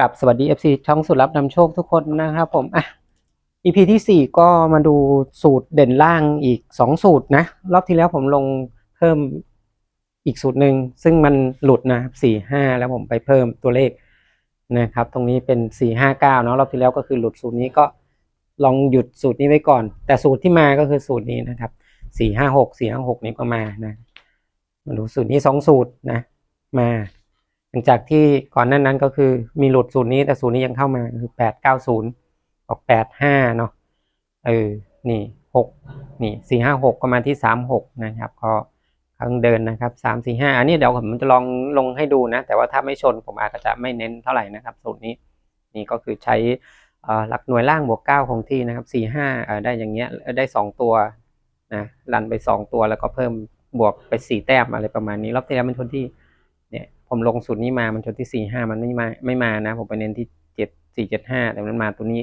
ลับสวัสดี FC ช่องสุดรับนำโชคทุกคนนะครับผมอะ EP ที่สี่ก็มาดูสูตรเด่นล่างอีกสองสูตรนะ รอบที่แล้วผมลงเพิ่มอีกสูตรหนึ่งซึ่งมันหลุดนะครับสี่ห้าแล้วผมไปเพิ่มตัวเลขนะครับ ตรงนี้เป็นสี่ห้าเก้าเนาะรอบที่แล้วก็คือหลุดสูตรนี้ก็ลองหยุดสูตรนี้ไว้ก่อน แต่สูตรที่มาก็คือสูตรนี้นะครับสี่ห้าหกสี่ห้าหกนี้ก็มานะมาดูสูตรนี้สองสูตรนะ มา หลังจากที่ก่อนหนั้นนั้นก็คือมีหลุดสูตรนี้แต่สูตรนี้ยังเข้ามาคือแปดเก้าศูนย์ออกแปดห้าเนาะเออนี่หกนี่สี่ห้าหกก็มาที่สามหกนะครับก็ครั้งเดินนะครับสามสี่ห้าอันนี้เดี๋ยวผมจะลองลงให้ดูนะ แต่ว่าถ้าไม่ชนผมอาจจะไม่เน้นเท่าไหร่นะครับ สูตรนี้นี่ก็คือใช้หลักหน่วยล่างบวกเก้าคงที่นะครับสี่ห้าได้อย่างเงี้ยได้สองตัวนะรันไปสองตัวแล้วก็เพิ่มบวกไปสี่แต้มอะไรประมาณนี้รอบที่แล้วมันชนที่ ผมลงสูตรนี้มามันชนที่สี่ห้ามันไม่มาไม่มานะ ผมไปเน้นที่เจ็ดสี่เจ็ดห้าแต่มันมาตัวนี้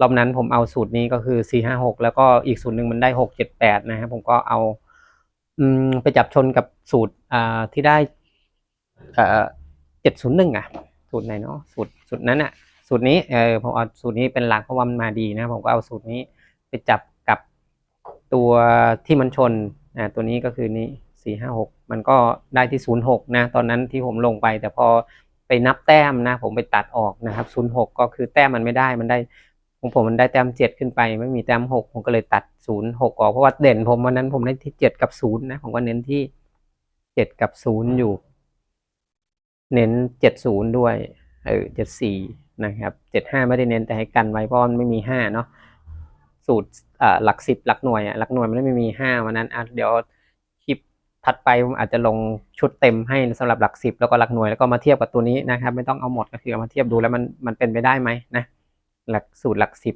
รอบนั้นผมเอาสูตรนี้ก็คือสี่ห้าหกแล้วก็อีกสูตรหนึ่งมันได้หกเจ็ดแปดนะครับผมก็เอาอืมไปจับชนกับสูตรอ่าที่ได้เอ่อเจ็ดศูนย์หนึ่งอะ สูตรไหนเนาะสูตรสูตรนั้นอะ สูตรนี้เออผมเอาสูตรนี้เป็นหลักเพราะว่ามันมาดีนะ ผมก็เอาสูตรนี้ไปจับกับตัวที่มันชนอ่าตัวนี้ก็คือนี้ สี่ห้าหกมันก็ได้ที่ศูนย์หกนะตอนนั้นที่ผมลงไป แต่พอไปนับแต้มนะ ผมไปตัดออกนะครับศูนย์หกก็คือแต้มมันไม่ได้มันได้ของผมมันได้แต้มเจ็ดขึ้นไป ไม่มีแต้มหกผมก็เลยตัดศูนย์หกออกเพราะว่าเด่นผมวันนั้นผมได้ที่เจ็ดกับศูนย์นะผมก็เน้นที่เจ็ดกับศูนย์อยู่ เน้นเจ็ดศูนย์ด้วยเออเจ็ดสี่นะครับเจ็ดห้าไม่ได้เน้นแต่ให้กันไว้เพราะมันไม่มีห้าเนาะสูตรหลักสิบหลักหน่วยอะหลักหน่วยมันไม่มีห้าวันนั้นอะเดี๋ยว ถัดไปผมอาจจะลงชุดเต็มให้สำหรับหลักสิบแล้วก็หลักหน่วยแล้วก็มาเทียบกับตัวนี้นะครับ ไม่ต้องเอาหมดก็คือเอามาเทียบดูแล้วมันมันเป็นไปได้ไหมนะหลักสูตรหลักสิบ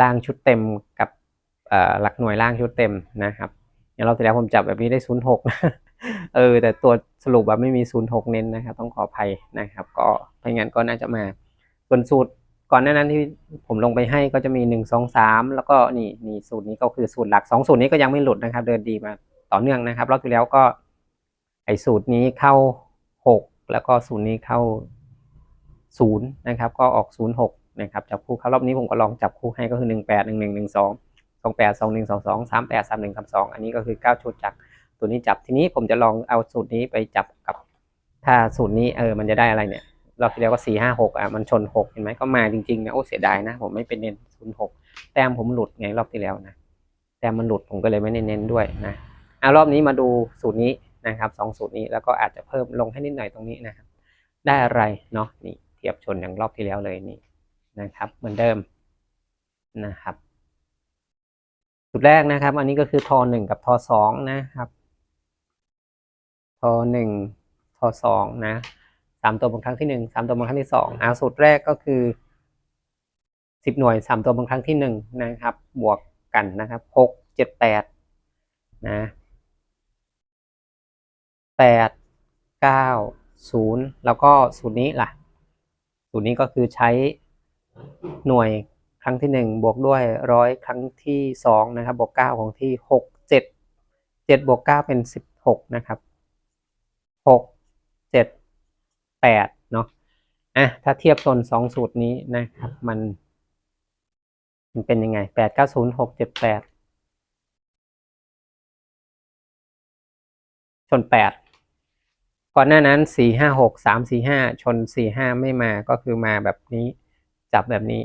ล่างชุดเต็มกับหลักหน่วยล่างชุดเต็มนะครับอย่างเราที่แล้วผมจับแบบนี้ได้ศูนย์หกเออ แต่ตัวสรุปแบบไม่มีศูนย์หกเน้นนะครับ ต้องขออภัยนะครับ ก็ไม่งั้นก็น่าจะมาส่วนสูตรก่อนหน้านั้นที่ผมลงไปให้ก็จะมีหนึ่งสองสามแล้วก็นี่นี่สูตรนี้ก็คือสูตรหลักสองสูตรนี้ก็ยังไม่หลุดนะครับ เดินดีมา ต่อเนื่องนะครับรอบที่แล้วก็ ไอสูตรนี้เข้าหกแล้วก็สูตรนี้เข้าศูนย์นะครับ ก็ออกศูนย์หกนะครับจับคู่เข้ารอบนี้ผมก็ลองจับคู่ให้ก็คือหนึ่งแปดหนึ่งหนึ่งหนึ่งสองสองแปดสองหนึ่งสองสองสามแปดสามหนึ่งสามสองอันนี้ก็คือเก้าชุดจากตัวนี้จับทีนี้ผมจะลองเอาสูตรนี้ไปจับกับถ้าสูตรนี้เออมันจะได้อะไรเนี่ยรอบที่แล้วก็สี่ห้าหกอะมันชนหกเห็นไหมก็มาจริงๆนะโอ้เสียดายนะผมไม่เป็นเน้นศูนย์หกแต้มผมหลุดไงรอบที่แล้วนะแต้มมันหลุดผมก็เลยไม่ได้เน้นด้วยนะ อะรอบนี้มาดูสูตรนี้นะครับสองสูตรนี้แล้วก็อาจจะเพิ่มลงให้นิดหน่อยตรงนี้นะครับ ได้อะไรเนาะนี่เทียบชนอย่างรอบที่แล้วเลยนี่นะครับ เหมือนเดิมนะครับสูตรแรกนะครับ อันนี้ก็คือทอหนึ่งกับทอสองนะครับทอหนึ่งทอสองนะสามตัวบนครั้งที่หนึ่งสามตัวบนครั้งที่สองอาสูตรแรกก็คือสิบหน่วยสามตัวบนครั้งที่หนึ่งนะครับ บวกกันนะครับหกเจ็ดแปดนะ แปดเก้าศูนย์แล้วก็สูตรนี้ล่ะ สูตรนี้ก็คือใช้หน่วยครั้งที่หนึ่งบวกด้วยร้อยครั้งที่สองนะครับบวกเก้าของที่หกเจ็ดเจ็ดบวกเก้าเป็นสิบหกนะครับหกเจ็ดแปดเนาะอะถ้าเทียบชนสองสูตรนี้นะครับมัน มันเป็นยังไงแปดเก้าศูนย์หกเจ็ดแปดชนแปด ก่อนหน้านั้นสี่ห้าหกสามสี่ห้าชนสี่ห้าไม่มาก็คือมาแบบนี้จับแบบนี้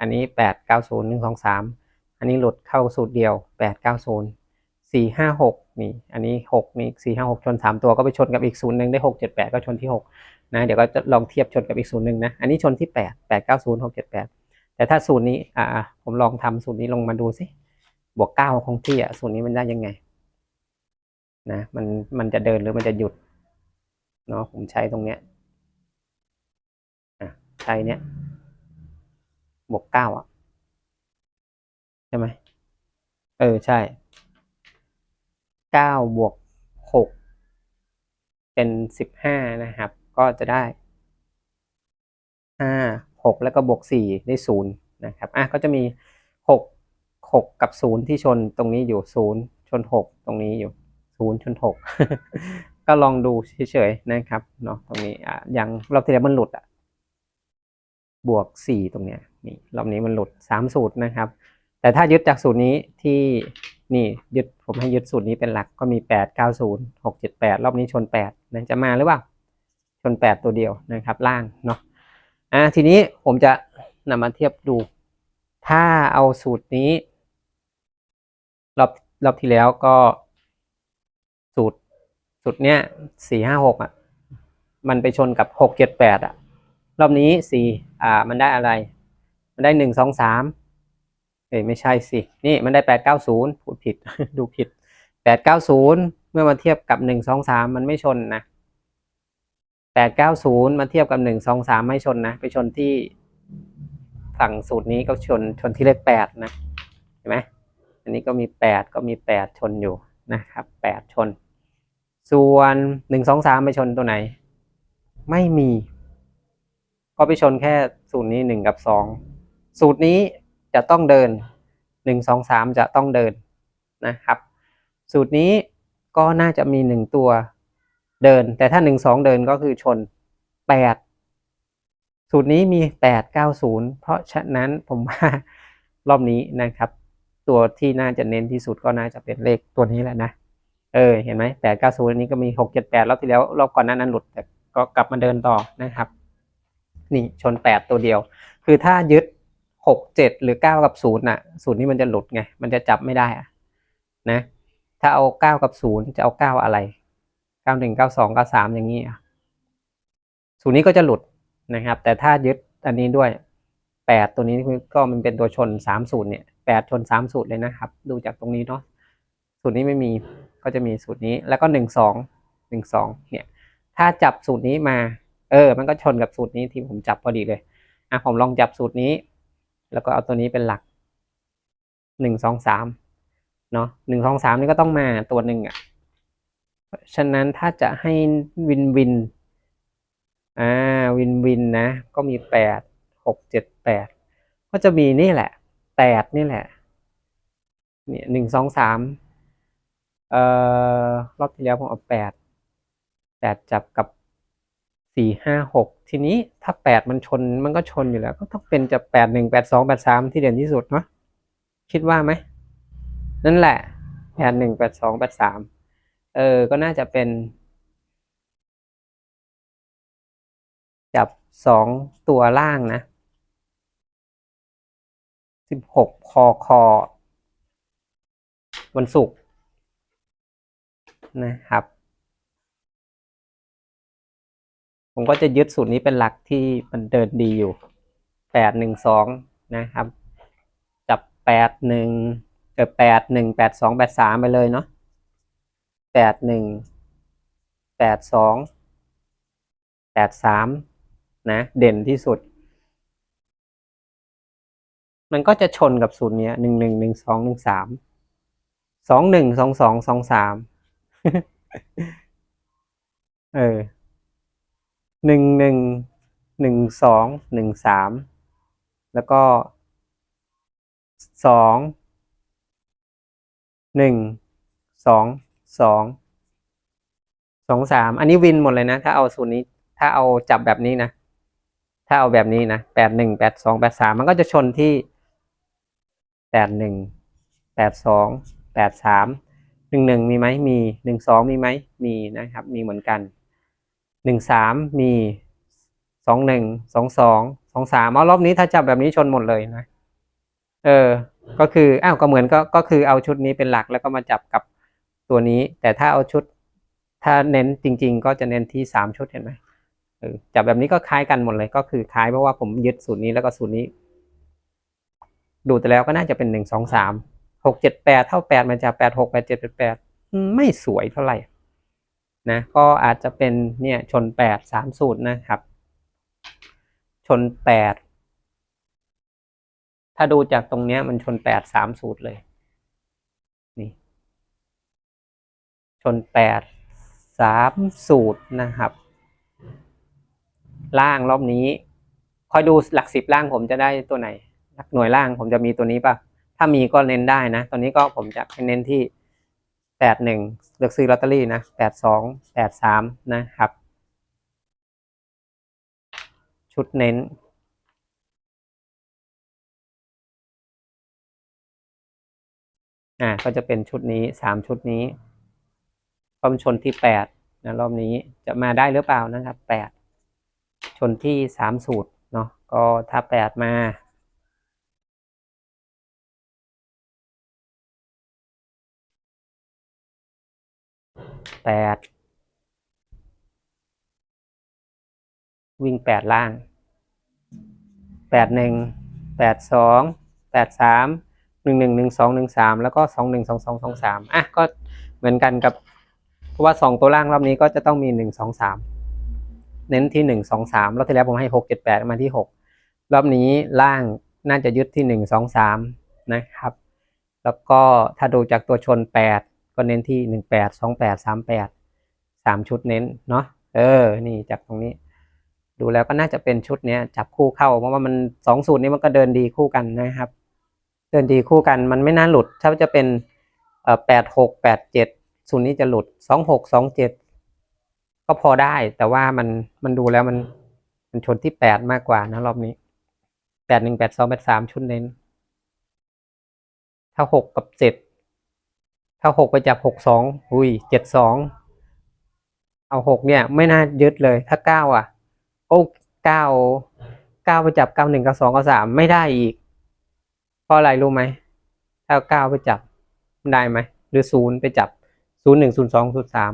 อันนี้แปดเก้าศูนย์หนึ่งสองสามอันนี้หลุดเข้าสูตรเดียวแปดเก้าศูนย์สี่ห้าหกนี่ อันนี้หกนี่สี่ห้าหกชนสามตัวก็ไปชนกับอีกศูนย์หนึ่งได้หกเจ็ดแปดก็ชนที่หกนะเดี๋ยวก็จะลองเทียบชนกับอีกศูนย์หนึ่งนะอันนี้ชนที่แปดแปดเก้าศูนย์หกเจ็ดแปดแต่ถ้าศูนย์นี้อ่าผมลองทำศูนย์นี้ลงมาดูสิบวกเก้าคงที่อะศูนย์นี้มันได้ยังไงนะมันมันจะเดินหรือมันจะหยุด เนาะผมใช้ตรงเนี้ยอะใช้เนี้ยบวกเก้าอะ ใช่ไหมเออ ใช่เก้าบวกหกเป็นสิบห้านะครับ ก็จะได้ห้าหกแล้วก็บวกสี่ได้ศูนย์นะครับอะก็จะมีหกหกกับศูนย์ที่ชนตรงนี้อยู่ศูนย์ชนหกตรงนี้อยู่ศูนย์ชนหก ก็ลองดูเฉยๆนะครับเนาะตรงนี้อะอย่างรอบที่แล้วมันหลุดอะบวกสี่ตรงเนี้ยนี่รอบนี้มันหลุดสามสูตรนะครับ แต่ถ้ายึดจากสูตรนี้ที่นี่ยึดผมให้ยึดสูตรนี้เป็นหลักก็มีแปดเก้าศูนย์หกเจ็ดแปดรอบนี้ชนแปดนะจะมาหรือเปล่าชนแปดตัวเดียวนะครับล่างเนาะอ่าทีนี้ผมจะนำมาเทียบดู ถ้าเอาสูตรนี้ รอบรอบที่แล้วก็สูตร สูตรเนี้ยสี่ห้าหกอะ มันไปชนกับหกเจ็ดแปดอะ รอบนี้สี่อ่า มันได้อะไร มันได้หนึ่งสองสามเอ้ยไม่ใช่สิ นี่มันได้แปดเก้าศูนย์พูดผิด ดูผิดแปดเก้าศูนย์เมื่อมาเทียบกับหนึ่งสองสามมันไม่ชนนะแปดเก้าศูนย์มาเทียบกับหนึ่งสองสามไม่ชนนะ ไปชนที่ฝั่งสูตรนี้ก็ชนชนที่เลขแปดนะ เห็นไหมอันนี้ก็มีแปดก็มีแปดชนอยู่นะครับแปดชน ส่วนหนึ่งสองสามไปชนตัวไหน ไม่มี ก็ไปชนแค่สูตรนี้หนึ่งกับสองสูตรนี้จะต้องเดินหนึ่งสองสามจะต้องเดินนะครับ สูตรนี้ก็น่าจะมีหนึ่งตัวเดิน แต่ถ้าหนึ่งสองเดินก็คือชนแปดสูตรนี้มีแปดเก้าศูนย์เพราะฉะนั้นผมว่ารอบนี้นะครับ ตัวที่น่าจะเน้นที่สุดก็น่าจะเป็นเลขตัวนี้แหละนะ เออเห็นไหมแปดเก้าศูนย์นี้ก็มีหกเจ็ดแปดรอบที่แล้วรอบก่อนหน้านั้นหลุดแต่ก็กลับมาเดินต่อนะครับ นี่ชนแปดตัวเดียว คือถ้ายึดหกเจ็ดหรือเก้ากับศูนย์น่ะศูนย์นี้มันจะหลุดไงมันจะจับไม่ได้อะนะถ้าเอาเก้ากับศูนย์จะเอาเก้าอะไรเก้าหนึ่งเก้าสองเก้าสามอย่างนี้อะศูนย์นี้ก็จะหลุดนะครับ แต่ถ้ายึดอันนี้ด้วยแปดตัวนี้ก็มันเป็นตัวชนสามศูนย์เนี่ยแปดชนสามสูตรเลยนะครับ ดูจากตรงนี้เนาะสูตรนี้ไม่มี ก็จะมีสูตรนี้แล้วก็หนึ่งสองหนึ่งสองเนี่ยถ้าจับสูตรนี้มา เออ มันก็ชนกับสูตรนี้ที่ผมจับพอดีเลยอะผมลองจับสูตรนี้ แล้วก็เอาตัวนี้เป็นหลักหนึ่งสองสามเนาะหนึ่งสองสามนี่ก็ต้องมาตัวหนึ่งอะเพราะฉะนั้นถ้าจะให้วินวินอ่าวินวินนะ ก็มีแปดหกเจ็ดแปดก็จะมีนี่แหละแปดนี่แหละเนี่ยหนึ่งสองสาม เอ่อรอบที่แล้วผมเอาแปดแปดจับกับสี่ห้าหกทีนี้ถ้าแปดมันชนมันก็ชนอยู่แล้ว ก็ต้องเป็นจะแปดหนึ่งแปดสองแปดสามที่เด่นที่สุดเนาะคิดว่าไหมนั่นแหละแปดหนึ่งแปดสองแปดสามเออ ก็น่าจะเป็น จับสองตัวล่างนะสิบหกคอคอวันศุกร์ นะครับ ผมก็จะยึดสูตรนี้เป็นหลักที่มันเดินดีอยู่แปดหนึ่งสองนะครับ จับแปดหนึ่งเออแปดหนึ่งแปดสองแปดสามไปเลยเนาะแปดหนึ่งแปดสองแปดสามนะเด่นที่สุด มันก็จะชนกับสูตรเนี้ยหนึ่งหนึ่งหนึ่งสองหนึ่งสามสองหนึ่งสองสองสองสาม เออหนึ่งหนึ่งหนึ่งสองหนึ่งสามแล้วก็สองหนึ่งสองสองสองสามอันนี้วินหมดเลยนะ ถ้าเอาสูตรนี้ ถ้าเอาจับแบบนี้นะ ถ้าเอาแบบนี้นะแปดหนึ่งแปดสองแปดสามมันก็จะชนที่แปดหนึ่งแปดสองแปดสาม นึ่งหนึ่งมีไหมมีหนึ่งสองมีไหมมีนะครับ มีเหมือนกันหนึ่งสามมีสองหนึ่งสองสองสองสามเอารอบนี้ถ้าจับแบบนี้ชนหมดเลยนะเออ ก็คืออ้าวก็เหมือนก็ก็คือเอาชุดนี้เป็นหลักแล้วก็มาจับกับตัวนี้ แต่ถ้าเอาชุด ถ้าเน้นจริง ๆ ก็จะเน้นที่สามชุดเห็นไหมเออจับแบบนี้ก็คล้ายกันหมดเลยก็คือคล้ายเพราะว่าผมยึดสูตรนี้แล้วก็สูตรนี้ ดูแต่แล้วก็น่าจะเป็นหนึ่งสองสาม หกเจ็ดแปดเท่าแปดมันจะแปดหกแปดเจ็ดแปดแปดไม่สวยเท่าไหร่นะก็อาจจะเป็นเนี่ยชนแปดสามสูตรนะครับ ชนแปดถ้าดูจากตรงเนี้ยมันชนแปดสามสูตรเลย นี่ ชนแปดสามสูตรนะครับ ล่างรอบนี้ คอยดูหลักสิบล่างผมจะได้ตัวไหน หลักหน่วยล่างผมจะมีตัวนี้ป่ะ ถ้ามีก็เน้นได้นะ ตอนนี้ก็ผมจะเน้นที่แปดหนึ่งเลือกซื้อลอตเตอรี่นะแปดสองแปดสามนะครับ ชุดเน้นอ่าก็จะเป็นชุดนี้สามชุดนี้ความชนที่แปดนะรอบนี้จะมาได้หรือเปล่านะครับแปดชนที่สามสูตรเนาะก็ถ้าแปดมา แปดวิ่งแปดล่างแปดหนึ่งแปดสองแปดสามหนึ่งหนึ่งหนึ่งสองหนึ่งสามแล้วก็สองหนึ่งสองสองสองสามอะก็เหมือนกันกับ เพราะว่าสองตัวล่างรอบนี้ก็จะต้องมีหนึ่งสองสามเน้นที่หนึ่งสองสามรอบที่แล้วผมให้หกเจ็ดแปดมาที่หกรอบนี้ล่างน่าจะยึดที่หนึ่งสองสามนะครับ แล้วก็ถ้าดูจากตัวชนแปด ก็เน้นที่หนึ่งแปดสองแปดสามแปดสามชุดเน้นเนาะเออ นี่จากตรงนี้ ดูแล้วก็น่าจะเป็นชุดเนี้ยจับคู่เข้าเพราะว่ามันสองสูตรนี้มันก็เดินดีคู่กันนะครับ เดินดีคู่กันมันไม่น่าหลุด ถ้าจะเป็นเอ่อแปดหกแปดเจ็ดศูนย์นี้จะหลุดสองหกสองเจ็ดก็พอได้แต่ว่ามันมันดูแล้วมันมันชนที่แปดมากกว่านะรอบนี้แปดหนึ่งแปดสองแปดสามชุดเน้น ถ้าหกกับเจ็ด ถ้าหกไปจับหกสองอุ้ยเจ็ดสองเอาหกเนี่ย ไม่น่ายึดเลย ถ้าเก้าอะโอ้เก้าเก้าไปจับเก้าหนึ่งเก้าสองเก้าสามไม่ได้อีก เพราะอะไรรู้ไหมถ้าเก้าไปจับได้ไหมหรือศูนย์ไปจับศูนย์หนึ่งศูนย์สองศูนย์สาม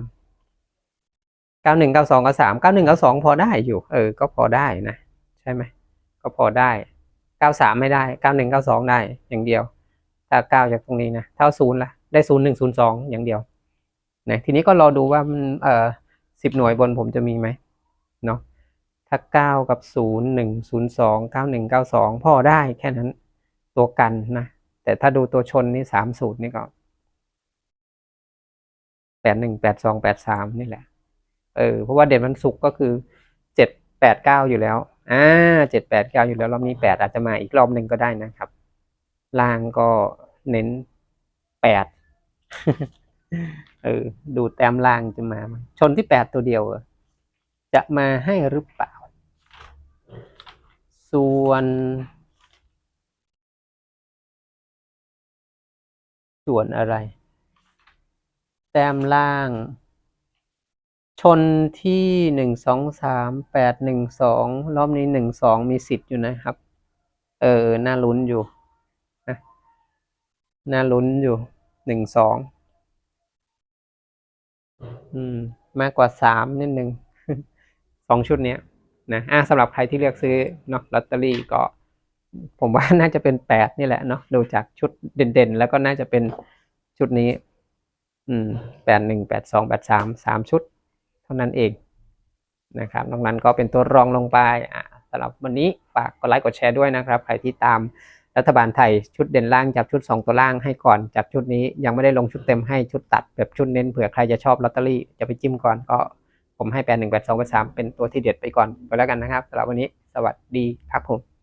เก้าหนึ่งเก้าสองเก้าสามเก้าหนึ่งเก้าสองพอได้อยู่ เออ ก็พอได้นะ ใช่ไหมก็พอได้เก้าสามไม่ได้เก้าหนึ่งเก้าสองได้อย่างเดียว ถ้าเก้าจากตรงนี้นะเท่าศูนย์ละ ได้ศูนย์หนึ่งศูนย์สองอย่างเดียวนะทีนี้ก็รอดูว่ามันเอ่อสิบหน่วยบนผมจะมีไหมเนาะถ้าเก้ากับศูนย์หนึ่งศูนย์สองเก้าหนึ่งเก้าสองพอได้แค่นั้นตัวกันนะ แต่ถ้าดูตัวชนนี่สามสูตรนี่ก็แปดหนึ่งแปดสองแปดสามนี่แหละ เออเพราะว่าเด่นมันสุกก็คือเจ็ดแปดเก้าอยู่แล้วอ่าเจ็ดแปดเก้าอยู่แล้วรอบนี้แปดอาจจะมาอีกรอบหนึ่งก็ได้นะครับ ล่างก็เน้นแปด เออ ดูแต้มล่างจะมา ชนที่แปดตัวเดียวจะมาให้หรือเปล่า ส่วน ส่วนอะไร แต้มล่าง ชนที่หนึ่งสองสามแปดหนึ่งสองรอบนี้หนึ่งสองมีสิทธิ์อยู่นะครับ เออ น่าลุ้นอยู่นะน่าลุ้นอยู่ หนึ่งสองอืม มากกว่าสามนิดหนึ่งสองชุดเนี้ยนะอะสำหรับใครที่เลือกซื้อเนาะลอตเตอรี่ก็ ผมว่าน่าจะเป็นแปดนี่แหละเนาะดูจากชุดเด่นๆ แล้วก็น่าจะเป็นชุดนี้ อืมแปดหนึ่งแปดสองแปดสามสามชุด เท่านั้นเองนะครับนอกนั้นก็เป็นตัวรองลงไปอะสำหรับวันนี้ฝากกดไลค์กดแชร์ด้วยนะครับ ใครที่ตาม รัฐบาลไทยชุดเด่นล่างจับชุด 2 ตัวล่างให้ก่อนจากชุดนี้ยังไม่ได้ลงชุดเต็มให้ชุดตัดแบบชุดเน้นเผื่อใครจะชอบลอตเตอรี่จะไปจิ้มก่อนก็ผมให้แปดหนึ่งแปดสองแปดสามเป็นตัวที่เด็ดไปก่อนไปแล้วกันนะครับสำหรับวันนี้สวัสดีครับผม